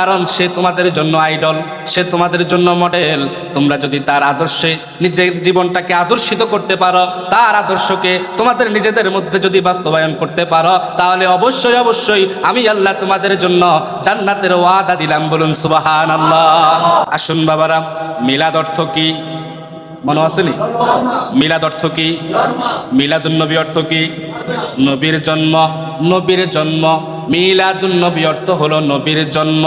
কারণ সে তোমাদের জন্য আইডল, সে তোমাদের জন্য মডেল। তোমরা যদি তার আদর্শে নিজের জীবনটাকে আদর্শিত করতে পারো, তার আদর্শকে তোমাদের নিজেদের মধ্যে যদি বাস্তবায়ন করতে পারো, তাহলে অবশ্যই অবশ্যই আমি আল্লাহ তোমাদের জন্য জান্নাতের ওয়াদা দিলাম। বলুন সুবাহান আল্লাহ আসুন বাবারা, মিলাদ অর্থ কি? মনে আসেনি মিলাদ অর্থ কি? মিলাদুন নবী অর্থ কি? নবীর জন্ম নবীর জন্ম। মিলাদুন নবী অর্থ হলো নবীর জন্ম।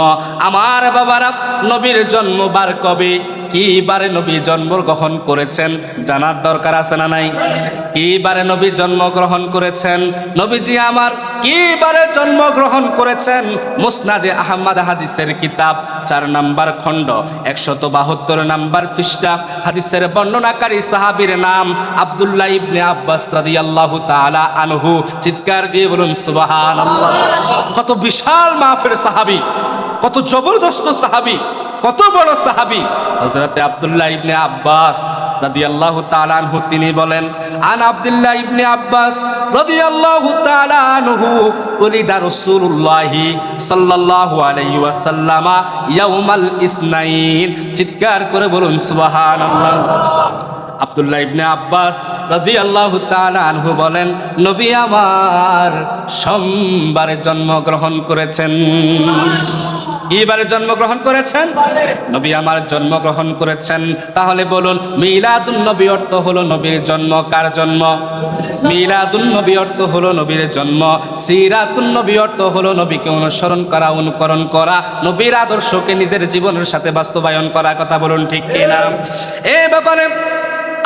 আমার বাবারা নবীর জন্ম বার কবে? কি বারে নবী জন্মগ্রহণ করেছেন? জানার দরকার আছে না নাই? কি বারে নবী জন্মগ্রহণ করেছেন? নবীজি আমার কি বারে জন্মগ্রহণ করেছেন? মুসনাদে আহমদ হাদিসের কিতাব, চার নাম্বার খণ্ড, একশত বাহাত্তর নাম্বার পৃষ্ঠা। হাদিসের বর্ণনাকারী সাহাবীর নাম আব্দুল্লাহ ইবনে আব্বাস রাদিয়াল্লাহু তাআলা আনহু। চিৎকার দিয়ে বলুন, সুবহানাল্লাহ। কত বিশাল মাফের সাহাবী, কত জবরদস্ত সাহাবী। কত বড় সাহাবী? হযরতে আব্দুল্লাহ ইবনে আব্বাস রাদিয়াল্লাহু তাআলা আনহু, তিনি বলেন, আন আব্দুল্লাহ ইবনে আব্বাস রাদিয়াল্লাহু তাআলা আনহু উলিদা রাসূলুল্লাহি সাল্লাল্লাহু আলাইহি ওয়াসাল্লামা ইয়াউমাল ইসনাইন। চিৎকার করে বলুন, সুবহানাল্লাহ। আব্দুল্লাহ ইবনে আব্বাস রাদিয়াল্লাহু তাআলা আনহু বলেন, নবী আমার সোমবারে জন্মগ্রহণ করেছেন। কিবারে জন্মগ্রহণ করেছেন? নবী আমার জন্মগ্রহণ করেছেন। তাহলে বলুন, মিলাদুন নবী অর্থ হলো নবীর জন্ম, কার জন্ম? মিলাদুন নবী অর্থ হলো নবীর জন্ম। সিরাতুন নবী অর্থ হলো নবীকে অনুসরণ করা, অনুকরণ করা, নবীর আদর্শকে নিজের জীবনের সাথে বাস্তবায়ন করা কথা বলুন ঠিক কিনা? এ ব্যাপারে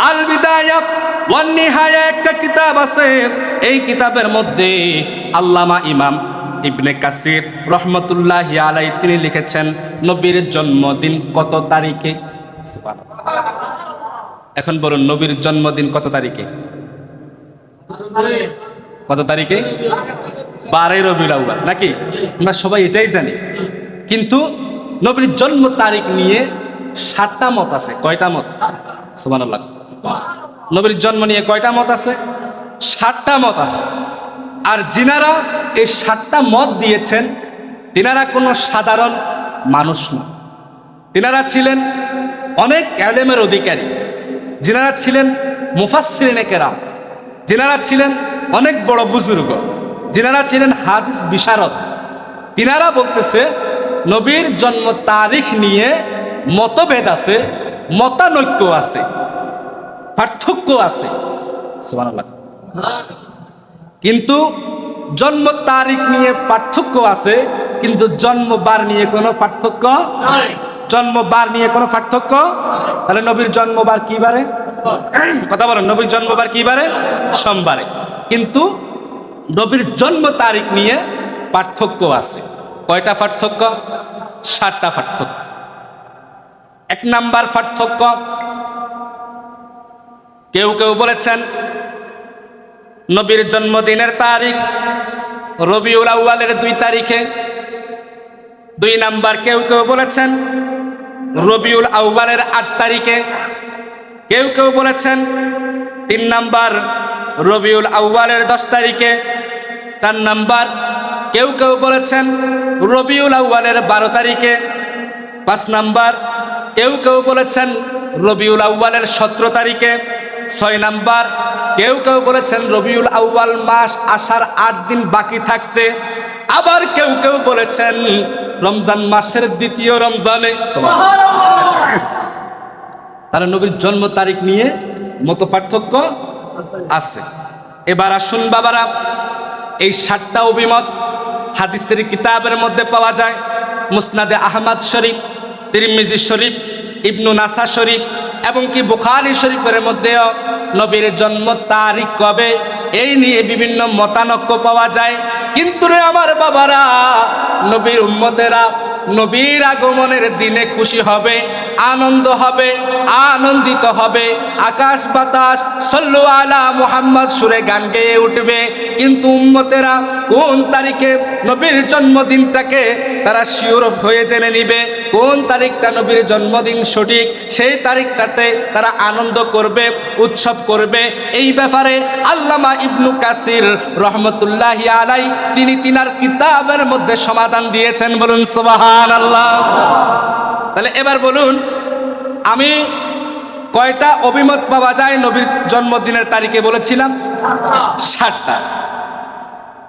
আল বিদায়া ওয়ান নিহায়া একটা কিতাব আছে। এই কিতাবের মধ্যে আল্লামা ইমাম ইবনে কাসির রহমতুল্লাহ আলাই তিনি লিখেছেন, নবীর জন্মদিন কত তারিখে? এখন বলুন, নবীর জন্মদিন কত তারিখে? কত তারিখে? বারোই আউয়াল, নাকি? আমরা সবাই এটাই জানি। কিন্তু নবীর জন্ম তারিখ নিয়ে সাতটা মত আছে, কয়টা মত? সুবহানাল্লাহ। নবীর জন্ম নিয়ে কয়টা মত আছে? সাতটা মত আছে। আর যিনারা এই সাতটা মত দিয়েছেন, তিনারা কোনো সাধারণ মানুষ না। তিনারা ছিলেন অনেক অ্যালেমের অধিকারী। যিনারা ছিলেন মুফাসসিরিনে কেরাম। যিনারা ছিলেন অনেক বড় বুজুর্গ। যিনারা ছিলেন হাদিস বিশারদ। তিনারা বলতেছে, নবীর জন্ম তারিখ নিয়ে মতভেদ আছে, মতানৈক্য আছে, পার্থক্য আছে। সুবহানাল্লাহ। কিন্তু জন্ম তারিখ নিয়ে পার্থক্য আছে কিন্তু জন্মবার নিয়ে কোনো পার্থক্য জন্মবার নিয়ে কোনো পার্থক্য তাহলে নবীর জন্মবার কি বারে? কথা বলেন নবীর জন্মবার কি বারে? সোমবারে। কিন্তু নবীর জন্ম তারিখ নিয়ে পার্থক্য আছে। কয়টা পার্থক্য? সাতটা পার্থক্য। এক নাম্বার পার্থক্য কেউ কেউ বলেছেন নবীর জন্মদিনের তারিখ, রবিউল আউ্বালের দুই তারিখে। দুই নাম্বার কেউ কেউ বলেছেন, রবিউল আউ্বালের আট তারিখে। কেউ কেউ বলেছেন, তিন নাম্বার রবিউল আউ্বালের দশ তারিখে। চার নাম্বার কেউ কেউ বলেছেন, রবিউল আউ্বালের বারো তারিখে। পাঁচ নাম্বার কেউ কেউ বলেছেন, রবিউল আউ্বালের সতেরো তারিখে। ছয় নাম্বার কেউ কেউ বলেছেন রবিউল আউ্বাল মাস আসার আট দিন বাকি থাকতে আবার কেউ কেউ বলেছেন রমজান মাসের দ্বিতীয় রমজানে। তারা নবীর জন্ম তারিখ নিয়ে মতো পার্থক্য আছে। এবার আসুন বাবারা এই সাতটা অভিমত হাদিসের কিতাবের মধ্যে পাওয়া যায়। মুসনাদে আহমদ শরীফ তিরমিজি শরীফ ইবনু নাসা শরীফ এবং কি বুখারি শরীফের মধ্যেও নবীর জন্ম তারিখ কবে, এই নিয়ে বিভিন্ন মতানক্য পাওয়া যায়। কিন্তু রে আমার বাবারা, নবীর উম্মতেরা নবীর আগমনের দিনে খুশি হবে, আনন্দ হবে, আনন্দিত হবে। আকাশ বাতাস, সল্লু আলা মুহাম্মদ সুরে গান গেয়ে উঠবে। কিন্তু উম্মতেরা কোন তারিখে নবীর জন্মদিনটাকে তারা শিওর হয়ে জেনে নিবে? কোন তারিখটা নবীর জন্মদিন সঠিক? সেই তারিখটাতে তারা আনন্দ করবে, উৎসব করবে। এই ব্যাপারে আল্লামা ইবনু কাসির রহমতুল্লাহি আলাই তিনি তিনার কিতাবের মধ্যে সমাধান দিয়েছেন বলুন তাহলে এবার বলুন, আমি কয়টা অভিমত পাওয়া যায় নবীর জন্মদিনের তারিখে বলেছিলাম? ষাটটা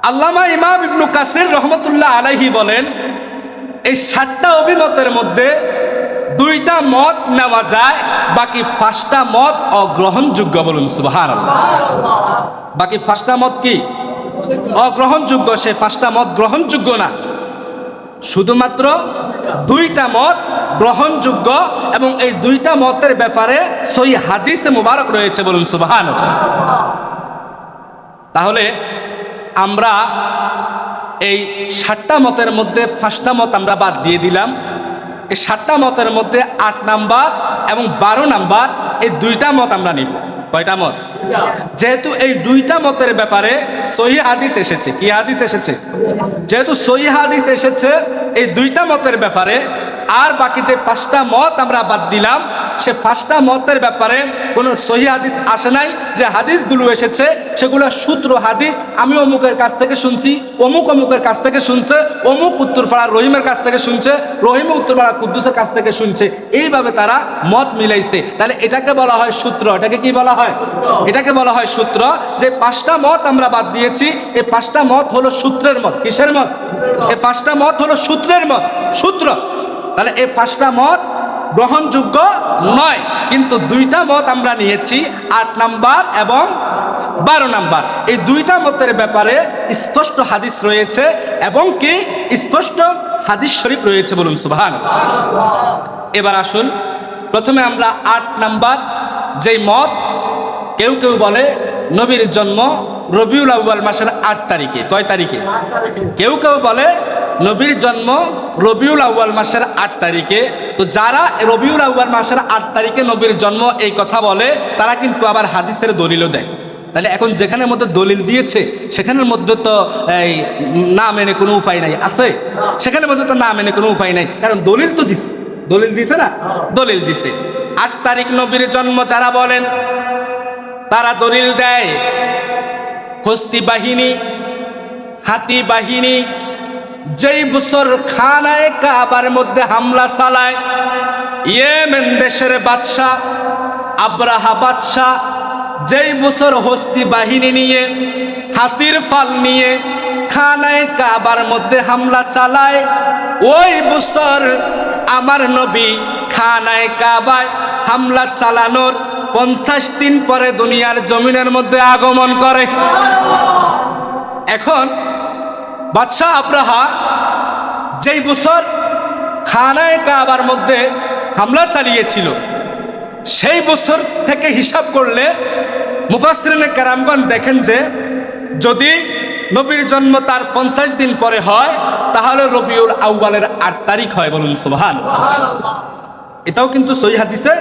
আল্লামা ইমাম ইবনু কাসির রহমতুল্লাহ আলাইহি বলেন, এই সাতটা অভিমতের মধ্যে দুইটা মত নেওয়া যায়, বাকি পাঁচটা মত অগ্রহণযোগ্য বলুন সুবাহান বাকি পাঁচটা মত কি? অগ্রহণযোগ্য, সে পাঁচটা মত গ্রহণযোগ্য না। শুধুমাত্র দুইটা মত গ্রহণযোগ্য এবং এই দুইটা মতের ব্যাপারে সই হাদিসে মুবারক রয়েছে বলুন সুবাহান তাহলে আমরা এই সাতটা মতের মধ্যে পাঁচটা মত আমরা বাদ দিয়ে দিলাম। এই সাতটা মতের মধ্যে আট নাম্বার এবং বারো নাম্বার এই দুইটা মত আমরা নিব। কয়টা মত? যেহেতু এই দুইটা মতের ব্যাপারে সহি হাদিস এসেছে। কি হাদিস এসেছে? যেহেতু সহি হাদিস এসেছে, এই দুইটা মতের ব্যাপারে আর বাকি যে পাঁচটা মত আমরা বাদ দিলাম, সে পাঁচটা মতের ব্যাপারে কোনো সহি হাদিস আসে নাই। যে হাদিসগুলো এসেছে, সেগুলো সূত্র হাদিস আমি অমুকের কাছ থেকে শুনছি, অমুক অমুকের কাছ থেকে শুনছে, অমুক উত্তরপাড়া রহিমের কাছ থেকে শুনছে, রহিম উত্তরপাড়া কুদ্দুসের কাছ থেকে শুনছে। এইভাবে তারা মত মিলাইছে। তাহলে এটাকে বলা হয় সূত্র এটাকে কি বলা হয়? এটাকে বলা হয় সূত্র যে পাঁচটা মত আমরা বাদ দিয়েছি, এই পাঁচটা মত হলো সূত্রের মত। কিসের মত? এই পাঁচটা মত হলো সূত্রের মত। সূত্র। তাহলে এই পাঁচটা মত গ্রহণযোগ্য নয়। কিন্তু দুইটা মত আমরা নিয়েছি, আট নাম্বার এবং বারো নাম্বার। এই দুইটা মতের ব্যাপারে স্পষ্ট হাদিস রয়েছে এবং কি স্পষ্ট হাদিস শরীফ রয়েছে বলুন সুবহান এবার আসুন, প্রথমে আমরা আট নাম্বার যেই মত কেউ কেউ বলে নবীর জন্ম রবিউল আউ্বাল মাসের আট তারিখে। কয় তারিখে? কেউ কেউ বলে নবীর জন্ম রবিউল আউ্বাল মাসের আট তারিখে। তো যারা রবিউল আউ্বাল মাসের আট তারিখে নবীর জন্ম এই কথা বলে, তারা কিন্তু আবার হাদিসের দলিলও দেয়। তাহলে এখন যেখানের মধ্যে দলিল দিয়েছে, সেখানের মধ্যে তো এই না মেনে কোনো উপায় নাই। আছে? সেখানের মধ্যে তো না মেনে কোনো উপায় নাই। কারণ দলিল তো দিছে। দলিল দিছে না? দলিল দিছে। আট তারিখ নবীর জন্ম যারা বলেন, তারা দলিল দেয়। হস্তি বাহিনী, হাতি বাহিনী, যেই বছর খানায় কাবার মধ্যে হামলা চালায়, ইয়েমেন দেশের বাদশাহ, আব্রাহা বাদশাহ, যেই বছর হস্তি বাহিনী নিয়ে, হাতির ফাল নিয়ে খানায় কাবার মধ্যে হামলা চালায়, ওই বছর আমার নবী খানায় কাবায় হামলা চালানোর পঞ্চাশ দিন পরে দুনিয়ার জমিনের মধ্যে আগমন করে। এখন বাদশাহ আব্রাহা যেই বছর খানায় কাবার মধ্যে হামলা চালিয়েছিল, সেই বছর থেকে হিসাব করলে মুফাসরিনে কারামগণ দেখেন যে, যদি নবীর জন্ম তার পঞ্চাশ দিন পরে হয়, তাহলে রবিউল আউ্বালের আট তারিখ হয় বলুন সোহান এটাও কিন্তু সহি হাদিসে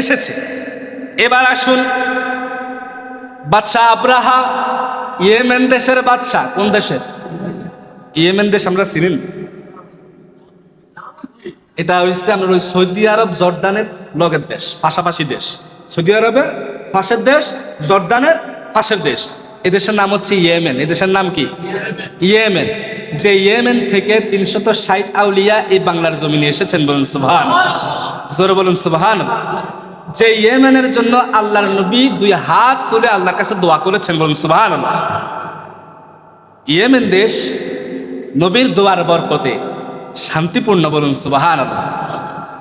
এসেছে। এবার আসুন। বাদশাহ আব্রাহা, ইয়েমেন দেশের বাদশাহ, কোন দেশের? ইয়েমেন দেশ আমরা চিনেন এটা হচ্ছে আমরা ওই সৌদি আরব জর্দানের লগের দেশ, পাশাপাশি দেশ। সৌদি আরবের পাশের দেশ, জর্দানের পাশের দেশ। এই দেশের নাম হচ্ছে ইয়েমেন। এই দেশের নাম কি? ইয়েমেন। যে ইয়েমেন থেকে তিনশত ষাট আউলিয়া এই বাংলার জমিনে এসেছেন বলুন সুবহান জোরে বলুন সুবহান যে ইয়েমেনের জন্য আল্লাহর নবী দুই হাত তুলে আল্লাহর কাছে দোয়া করেছেন বলুন সুবহান ইয়েমেন দেশ নবীর দোয়ার বরকতে শান্তিপূর্ণ বলুন সুবাহান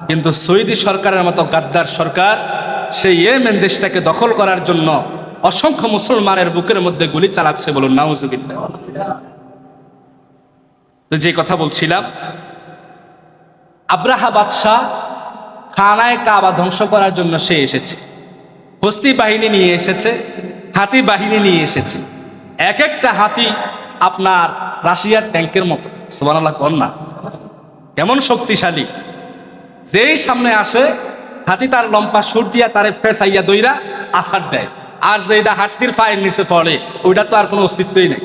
কিন্তু সৌদি সরকারের মতো গাদ্দার সরকার সেই ইয়েমেন দেশটাকে দখল করার জন্য অসংখ্য মুসলমানের বুকের মধ্যে গুলি চালাচ্ছে বলুন, নাউজুবিল্লাহ। যে কথা বলছিলাম, আব্রাহা বাদশাহ খানায় কাবা ধ্বংস করার জন্য সে এসেছে। হস্তি বাহিনী নিয়ে এসেছে, হাতি বাহিনী নিয়ে এসেছে। এক একটা হাতি আপনার রাশিয়ার ট্যাঙ্কের মতো। সোবানাল্লাহ কন্যা না? কেমন শক্তিশালী। যেই সামনে আসে, হাতি তার লম্পা সুর দিয়া তারে ফেসাইয়া দইরা আসার দেয়। আর যেটা হাতির পায়ের নিচে পড়ে ওইটা তো আর কোনো অস্তিত্বই নেই।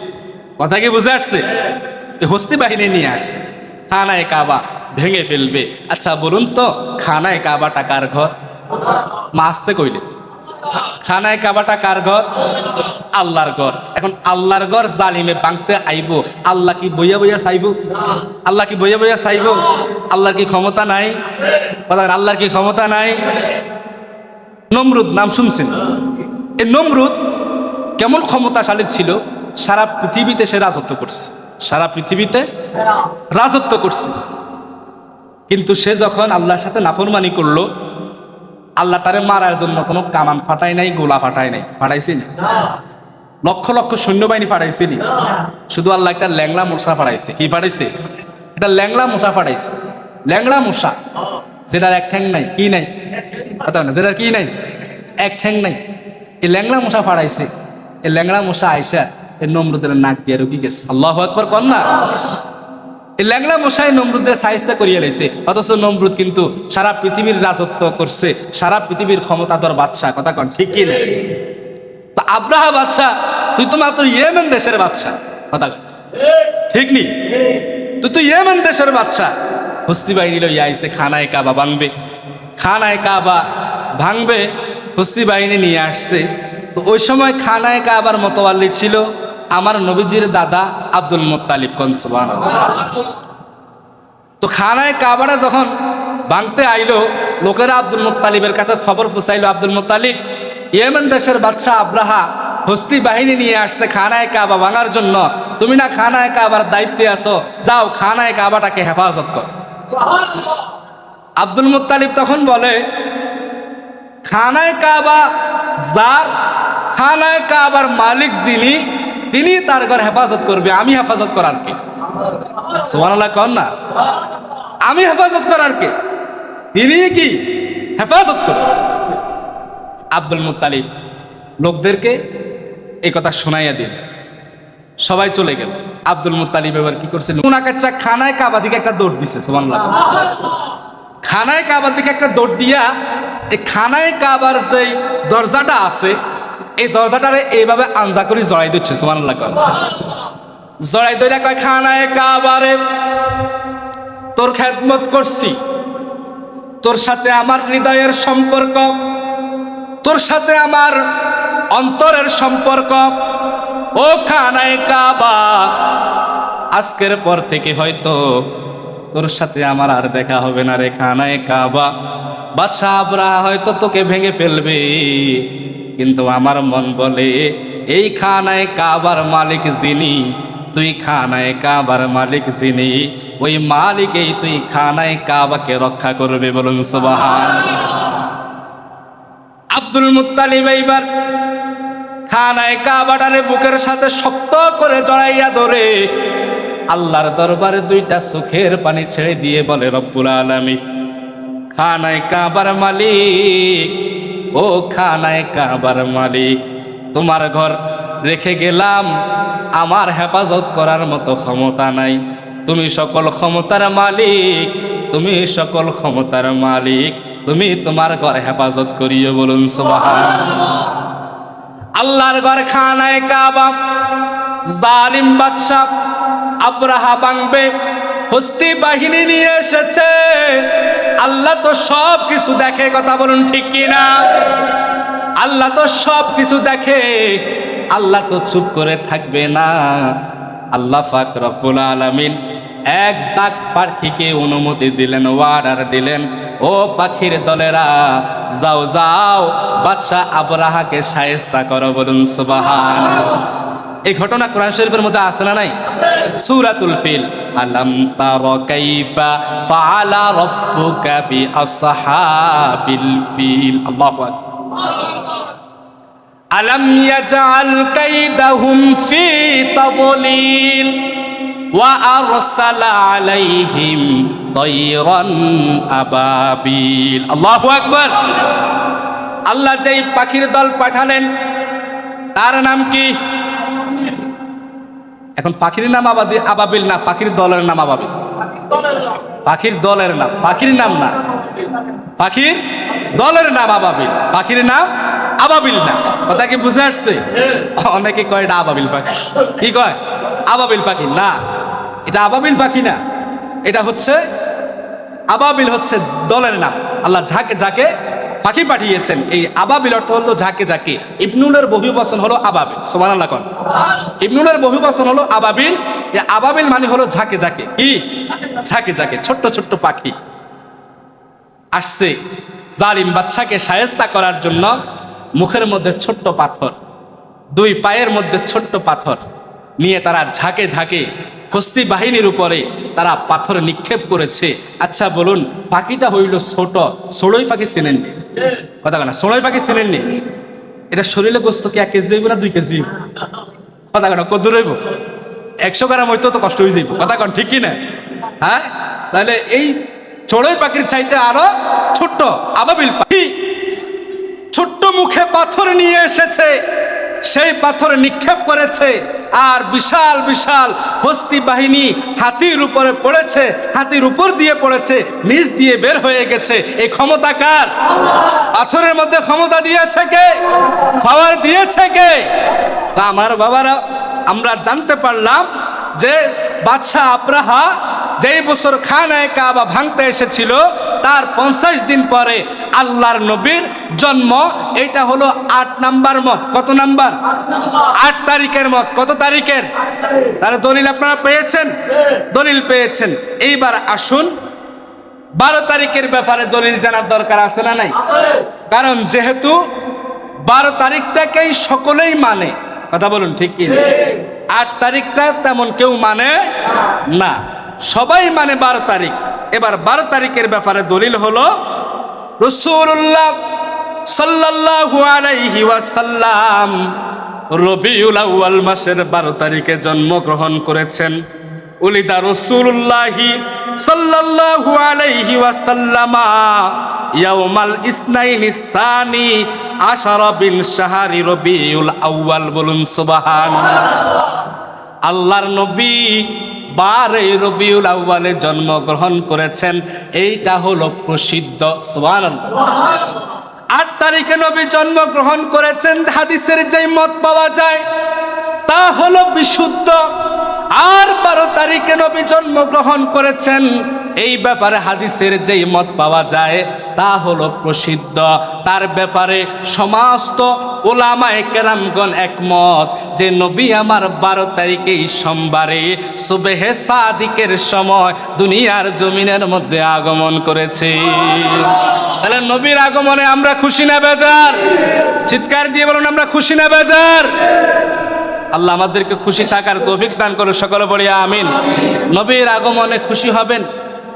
কথা কি বুঝে আসছে? হস্তি বাহিনী নিয়ে আসছে খানায় কাবা। ভেঙে ফেলবে। আচ্ছা বলুন তো, খানায় কাবাটা কার ঘর? মা আসতে কইলে। খানায় কাবাটা কার ঘর? আল্লাহর ঘর। এখন আল্লাহর ঘর জালিমে বাংতে আইব। আল্লাহ কি বইয়া বইয়া চাইব? আল্লাহ কি বইয়া বইয়া চাইব? আল্লাহর কি ক্ষমতা নাই? আল্লাহর কি ক্ষমতা নাই? নমরুদ নাম শুনছেন? এই নমরুদ কেমন ক্ষমতাশালী ছিল? সারা পৃথিবীতে সে রাজত্ব করছে। সারা পৃথিবীতে রাজত্ব করছে। কিন্তু সে যখন আল্লাহর সাথে নাফরমানি করল আল্লাহ তারে মারার জন্য কোনো কামান ফাটায় নাই গোলা ফাটায় নাই। ফাটাইছিনি লক্ষ লক্ষ সৈন্যবাহিনী ফাটাইছিনি শুধু আল্লাহ একটা ল্যাংলা মশা ফাটাইছে। কি ফাটাইছে? একটা ল্যাংলা মশা ফাটাইছে। ল্যাংলা মশা যেটার এক ঠ্যাং নাই। কি নাই? যেটার কি নাই? এক ঠ্যাং নাই। এই ল্যাংলা মশা ফাটাইছে। এই ল্যাংলা মশা আইসা এই নম্রদের নাক দিয়ে রুগী গেছে। আল্লাহ একবার কর না। ল্যাংলা মশাই নমরুদের সাইজটা করিয়ে লাইছে। অথচ নমরুদ কিন্তু সারা পৃথিবীর রাজত্ব করছে, সারা পৃথিবীর ক্ষমতাধর বাদশাহ, কথা কন ঠিক কি না? তা আব্রাহা বাদশাহ, তুই তো মাত্র ইয়েমেন দেশের বাদশাহ, কথা। ঠিক নি? তুই তো ইয়েমেন দেশের বাদশাহ। হস্তি বাহিনী লইয়া আইছে, খানায় কাবা ভাঙবে খানায় কাবা ভাঙবে, হস্তি বাহিনী নিয়ে আসছে। তো ওই সময় খানায় কাবার মতোয়াল্লি ছিল। আমার নবীজির দাদা আব্দুল মোত্তালিব কনসবান তো খানায় কাবাটা যখন ভাঙতে আইলো, লোকেরা আব্দুল মোত্তালিবের কাছে খবর ফুসাইলো, আব্দুল মোত্তালিব, ইয়েমেন দেশের বাচ্চা আব্রাহা হস্তি বাহিনী নিয়ে আসছে খানায় কাবা ভাঙার জন্য। তুমি না খানায় কাবার দায়িত্বে আছো, যাও খানায় কাবাটাকে হেফাজত কর। আব্দুল মুত্তালিব তখন বলে, খানায় কাবা যার, খানায় কাবার মালিক যিনি তিনি তার ঘর হেফাজত করবে, আমি হেফাজত করার কে? সোমানাল্লাহ কর না। আমি হেফাজত করার কে? তিনি কি হেফাজত করবে? আব্দুল মুত্তালিব, লোকদেরকে এই কথা শোনাইয়া দিন সবাই চলে গেল। আব্দুল মুত্তালিব এবার কি করছে? উনাকাচ্চা খানায় কাবা দিকে একটা দৌড় দিছে সোমানাল্লাহ খানায় কাবার দিকে একটা দৌড় দিয়া, এই খানায় কাবার যে দরজাটা আছে এই দরজাটারে এইভাবে আঞ্জা করে জড়াই দিচ্ছে সুমান জড়াই দইরা কয়, খানায় কাবারে, তোর খেদমত করছি। তোর সাথে আমার হৃদয়ের সম্পর্ক, তোর সাথে আমার অন্তরের সম্পর্ক। ও খানায় কাবা, আজকের পর থেকে হয়তো তোর সাথে আমার আর দেখা হবে না রে খানায় কাবা। বাদশাহ আবরাহা হয়তো তোকে ভেঙে ফেলবে। কিন্তু আমার মন বলে, এই খানায় কাবার মালিক যিনি, তুই খানায় কাবার মালিক যিনি, ওই মালিকেই তুই খানায় কাবাকে রক্ষা করবে। বলুন সুবাহান আব্দুল মুত্তালিব এইবার খানায় কাবাটারে বুকের সাথে শক্ত করে জড়াইয়া ধরে, আল্লাহর দরবারে দুইটা সুখের পানি ছেড়ে দিয়ে বলে, রব্বুল আলামিন, খানায় কাবার মালিক ও খানায় কাবার মালিক, তোমার ঘর রেখে গেলাম, আমার হেফাজত করার মতো ক্ষমতা নাই। তুমি সকল ক্ষমতার মালিক, তুমি সকল ক্ষমতার মালিক, তুমি তোমার ঘর হেফাজত করিও বলুন আল্লাহর ঘর খানায় কাবা, জালিম বাদশাহ আব্রাহা বাংবে, হস্তি বাহিনী নিয়ে এসেছে। আল্লাহ তো সব কিছু দেখে কথা বলুন ঠিক কি না আল্লাহ তো সব কিছু দেখে আল্লাহ তো চুপ করে থাকবে না। আল্লাহ ফাক রব্বুল আলামিন এক জাক পাখিকে অনুমতি দিলেন ওয়ার্ডার দিলেন। ও পাখির দলেরা যাও যাও বাদশাহ আবরাহাকে সায়েস্তা করো বলুন সুবাহান এই ঘটনা কোরআন শরীফের মধ্যে আছে না নাই? সূরাতুল ফিল। আলাম তারা কাইফা ফাআলা রাব্বুকা বি আসহাবিল ফিল আল্লাহু আকবার আলম ইয়াজআল কাইদাহুম ফি তাদলিল আরসালা আলাইহিম তায়রান আবাবিল আল্লাহু আকবার আল্লাহ যেই পাখির দল পাঠালেন তার নাম কি এখন পাখির নাম আবাদি আবাবিল না, পাখির দলের নাম আবাবিল। পাখির দলের নাম, পাখির নাম না। পাখির দলের নাম আবাবিল, পাখির নাম আবাবিল না। কথা কি বুঝে আসছে? অনেকে কয় এটা আবাবিল পাখি। কি কয়? আবাবিল পাখি। না, এটা আবাবিল পাখি না। এটা হচ্ছে, আবাবিল হচ্ছে দলের নাম। আল্লাহ ঝাঁকে ঝাঁকে পাখি পাঠিয়েছেন। এই আবাবিল অর্থ হলো ঝাঁকে ঝাঁকে। ইবনুলের বহু বচন হলো আবাবিল। সোমান আল্লাহ ইবনুলের বহু বচন হলো আবাবিল। আবাবিল মানে হলো ঝাঁকে ঝাঁকে। কি? ঝাঁকে ঝাঁকে। ছোট্ট ছোট্ট পাখি। আসছে জালিম বাদশাকে সায়স্তা করার জন্য মুখের মধ্যে ছোট্ট পাথর, দুই পায়ের মধ্যে ছোট্ট পাথর নিয়ে তারা ঝাঁকে ঝাঁকে হস্তি বাহিনীর উপরে তারা পাথর নিক্ষেপ করেছে। আচ্ছা বলুন, পাখিটা হইল ছোট, ষোলোই পাখি চিনেননি? কথা কেনা সোনাই পাখি চিনেননি এটা শরীরে গোস্ত কি এক কেজি দিব না দুই কেজি দিব কথা কেনা, কত রইব? একশো গ্রাম হইতো তো কষ্ট হয়ে যাইব। কথা কন, ঠিক কি না? হ্যাঁ? তাহলে এই চড়ুই পাখির চাইতে আরও ছোট্ট আবাবিল পাখি ছোট্ট মুখে পাথর নিয়ে এসেছে। সেই পাথর নিক্ষেপ করেছে আর বিশাল বিশাল হস্তি বাহিনী হাতির উপরে পড়েছে হাতির উপর দিয়ে পড়েছে নিচ দিয়ে বের হয়ে গেছে। এই ক্ষমতা কার? পাথরের মধ্যে ক্ষমতা দিয়েছে কে? পাওয়ার দিয়েছে কে? আমার বাবারা আমরা জানতে পারলাম যে বাদশাহ আব্রাহা যেই বছর খানায় কাবা ভাঙতে এসেছিল তার পঞ্চাশ দিন পরে আল্লাহর নবীর জন্ম এটা হলো আট নাম্বার মত। কত নাম্বার? আট তারিখের মত। কত তারিখের? তাহলে দলিল আপনারা পেয়েছেন? দলিল পেয়েছেন। এইবার আসুন বারো তারিখের ব্যাপারে দলিল জানার দরকার আছে না নাই? কারণ যেহেতু বারো তারিখটাকেই সকলেই মানে কথা বলুন ঠিক কি আট তারিখটা তেমন কেউ মানে না। সবাই মানে বারো তারিখ। এবার বারো তারিখের ব্যাপারে দলিল হলো রসুল্লাহ সাল্লাল্লাহু আলাইহি রবিউল আউয়াল মাসের বারো তারিখে জন্মগ্রহণ করেছেন। উলিদা রবিউল আউয়াল বলুন আল্লাহর নবী বারে রবিউল আউ্বালে জন্মগ্রহণ করেছেন, এইটা হলো প্রসিদ্ধ সোয়ানন্দ আট তারিখে নবী জন্মগ্রহণ করেছেন, হাদিসের যেই মত পাওয়া যায়, তা হলো বিশুদ্ধ। আর বারো তারিখে নবী জন্মগ্রহণ করেছেন এই ব্যাপারে হাদিসের যেই মত পাওয়া যায়, তা হলো প্রসিদ্ধ। তার ব্যাপারে সমস্ত ওলামায়ে কেরামগণ একমত যে, নবী আমার বারো তারিখে এই সোমবারে সুবেহে সাদিকের সময় দুনিয়ার জমিনের মধ্যে আগমন করেছে। তাহলে নবীর আগমনে আমরা খুশি না বেজার? চিৎকার দিয়ে বলুন, আমরা খুশি না বেজার? আল্লাহ আমাদেরকে খুশি থাকার তৌফিক দান করে সকলে বলি, আমিন। নবীর আগমনে খুশি হবেন?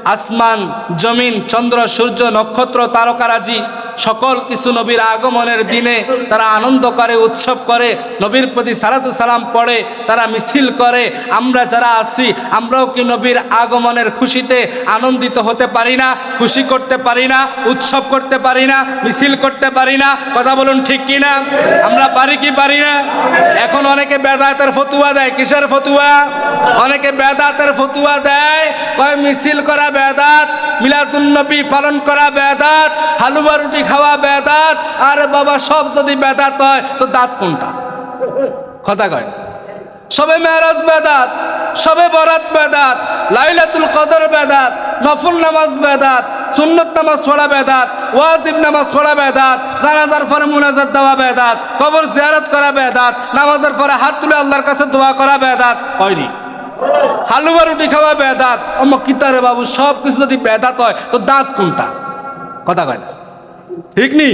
আসমান জমিন চন্দ্র সূর্য নক্ষত্র তারকারাজি সকল কিছু নবীর আগমনের দিনে তারা আনন্দ করে, উৎসব করে, নবীর প্রতি সালাতু সালাম পড়ে, তারা মিছিল করে। আমরা যারা আছি, আমরাও কি নবীর আগমনের খুশিতে আনন্দিত হতে পারি না, খুশি করতে পারি না, উৎসব করতে পারি না, মিছিল করতে পারি না? কথা বলুন ঠিক কি না? আমরা পারি কি পারি না? এখন অনেকে বেদাতের ফতুয়া দেয়। কিসের ফতুয়া? অনেকে বেদাতের ফতুয়া দেয়। কয় মিছিল করা বেদাত মিলাদুন্নবী পালন করা বেদাত, হালুয়া রুটি খাওয়া বেদাত, আরে বাবা, সব যদি বেদাত হয়, তো দাঁত কোনটা? কথা কয়। সবে মেহরাজ বেদাত, সবে বরাত বেদাত, লাইলাতুল কদর বেদাত, নফল নামাজ বেদাত, সুন্নত নামাজ পড়া বেদাত, ওয়াজিব নামাজ পড়া বেদাত, জানাজার পরে মুনাজাত দেওয়া বেদাত, কবর জিয়ারত করা বেদাত, নামাজের পরে হাত তুলে আল্লাহর কাছে দোয়া করা বেদাত, হয়নি। হালুয়া রুটি খাওয়া বেদাত অমুক কিতারে বাবু সব কিছু যদি বেদাত হয়, তো দাঁত কোনটা? কথা কয় না। ঠিক নি?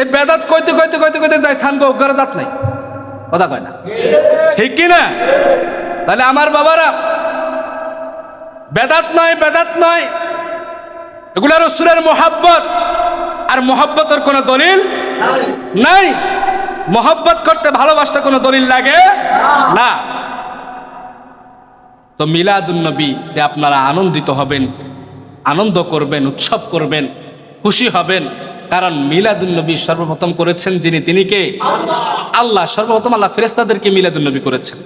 এই বেদাত কইতে কইতে কইতে কইতে যায় সান গো দাঁত নাই। কথা কয় না? ঠিক কি না? তাহলে আমার বাবারা, বেদাত নয় বেদাত নয়। এগুলো রসুলের মোহাব্বত। আর মোহাব্বতের কোনো দলিল নাই? মোহাব্বত করতে ভালোবাসতে কোনো দলিল লাগে? না। তো মিলাদুন্নবীতে আপনারা আনন্দিত হবেন, আনন্দ করবেন, উৎসব করবেন, খুশি হবেন। কারণ মিলাদুল্নবী সর্বপ্রথম করেছেন যিনি তিনি কে? আল্লাহ। সর্বপ্রথম আল্লাহ ফেরেস্তাদেরকে মিলাদুল্নবী করেছেন।